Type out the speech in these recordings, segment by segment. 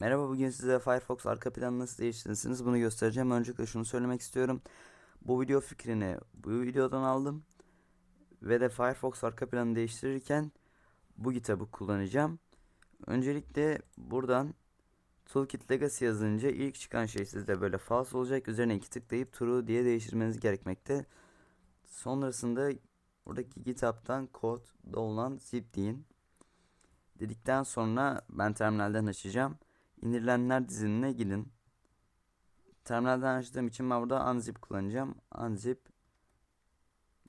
Merhaba bugün size Firefox arka planını nasıl değiştirirsiniz bunu göstereceğim. Öncelikle şunu söylemek istiyorum. Bu video fikrini bu videodan aldım. Ve de Firefox arka planını değiştirirken bu kitabı kullanacağım. Öncelikle buradan Toolkit Legacy yazınca ilk çıkan şey sizde böyle false olacak. Üzerine iki tıklayıp true diye değiştirmeniz gerekmekte. Sonrasında buradaki kitaptan kod dolan zip deyin. Dedikten sonra ben terminalden açacağım. İndirilenler dizilimine gidin. Terminalden açtığım için ben burada unzip kullanacağım. Unzip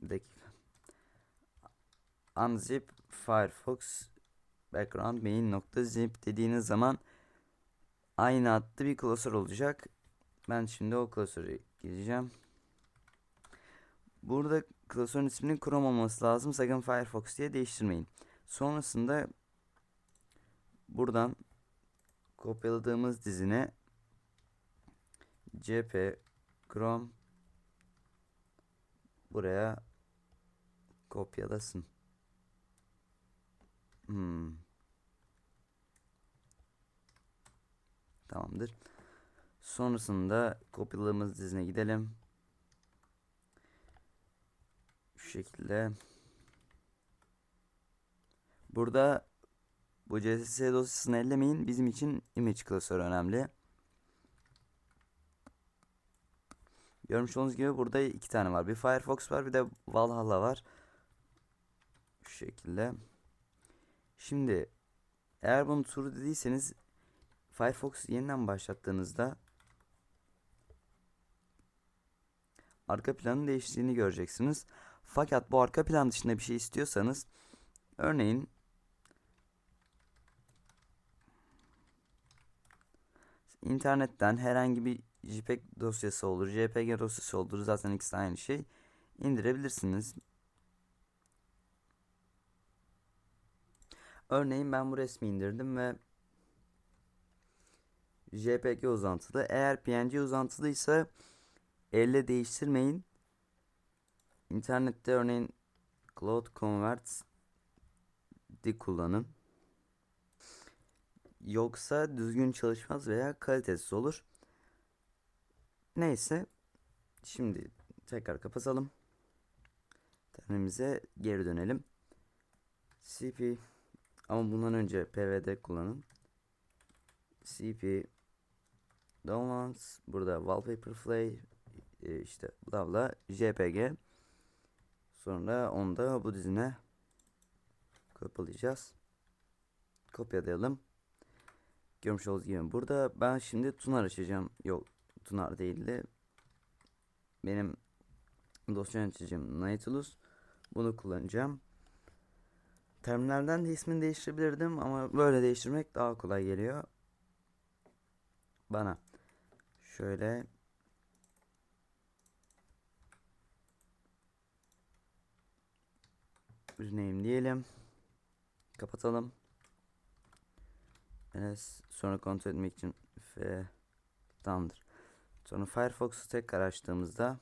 bir dakika. Unzip Firefox background main nokta zip dediğiniz zaman aynı adlı bir klasör olacak. Ben şimdi o klasöre gireceğim. Burada klasörün isminin Chrome olması lazım. Sakın Firefox diye değiştirmeyin. Sonrasında buradan kopyaladığımız dizine CP Chrome buraya kopyalasın. Hmm. Tamamdır. Sonrasında kopyaladığımız dizine gidelim. Şu şekilde. Burada bu CSS dosyasını ellemeyin. Bizim için image klasörü önemli. Görmüş olduğunuz gibi burada iki tane var. Bir Firefox var bir de Valhalla var. Şu şekilde. Şimdi eğer bunu true dediyseniz Firefox yeniden başlattığınızda arka planın değiştiğini göreceksiniz. Fakat bu arka plan dışında bir şey istiyorsanız örneğin internetten herhangi bir JPEG dosyası olur, JPG dosyası olur. Zaten ikisi aynı şey. indirebilirsiniz. Örneğin ben bu resmi indirdim ve JPG uzantılı. Eğer PNG uzantılıysa elle değiştirmeyin. İnternette örneğin Cloud Convert di kullanın. Yoksa düzgün çalışmaz veya kalitesiz olur. Neyse. Şimdi tekrar kapatalım. Terminimize geri dönelim. cp ama bundan önce pvd kullanın. cp downloads burada wallpaper play e, işte bla bla jpg sonra onu da bu dizine kopyalayacağız. Kopyalayalım. Görmüş olduğunuz gibi burada ben şimdi tunar açacağım. Yok tunar değil de benim dosya yöneticim Nautilus. Bunu kullanacağım. Terminalden de ismini değiştirebilirdim ama böyle değiştirmek daha kolay geliyor. Bana. Şöyle rename diyelim. Kapatalım. Evet, sonra kontrol etmek için F tamamdır. Sonra Firefox'u tekrar açtığımızda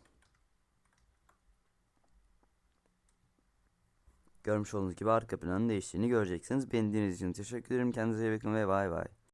görmüş olduğunuz gibi arka planın değiştiğini göreceksiniz. Beni dinlediğiniz için teşekkür ederim. Kendinize iyi bakın ve bay bay.